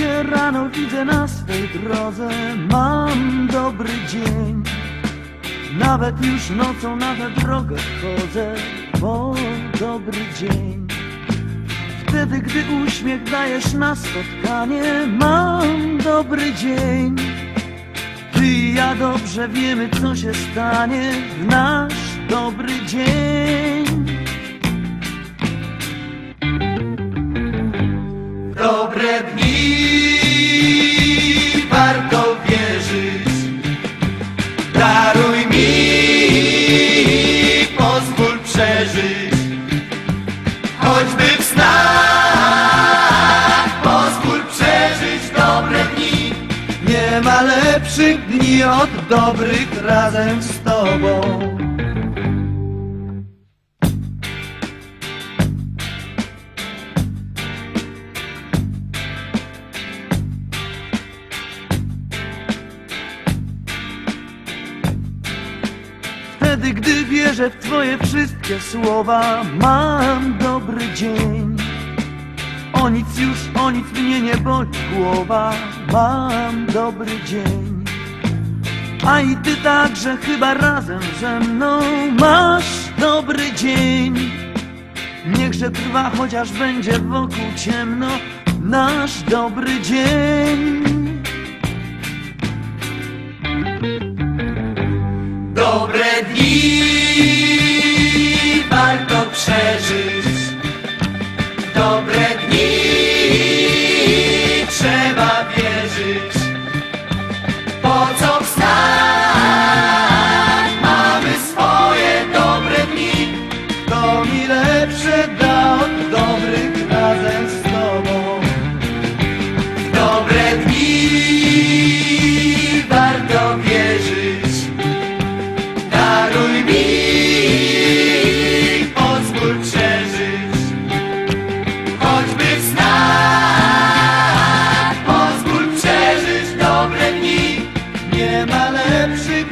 rano widzę na swej drodze, mam dobry dzień. Nawet już nocą na tę drogę chodzę, bo dobry dzień. Wtedy, gdy uśmiech dajesz na spotkanie, mam dobry dzień. Ty i ja dobrze wiemy, co się stanie w nasz dobry dzień. Dobre dni Choćby w snach, pozwól przeżyć dobre dni. Nie ma lepszych dni od dobrych razem z tobą. Wtedy, gdy wierzę w Twoje wszystkie słowa, mam dobry dzień. O nic już, o nic mnie nie boli głowa, mam dobry dzień. A i ty także chyba razem ze mną masz dobry dzień. Niechże trwa, chociaż będzie wokół ciemno, nasz dobry dzień. Dobre dni My lepszy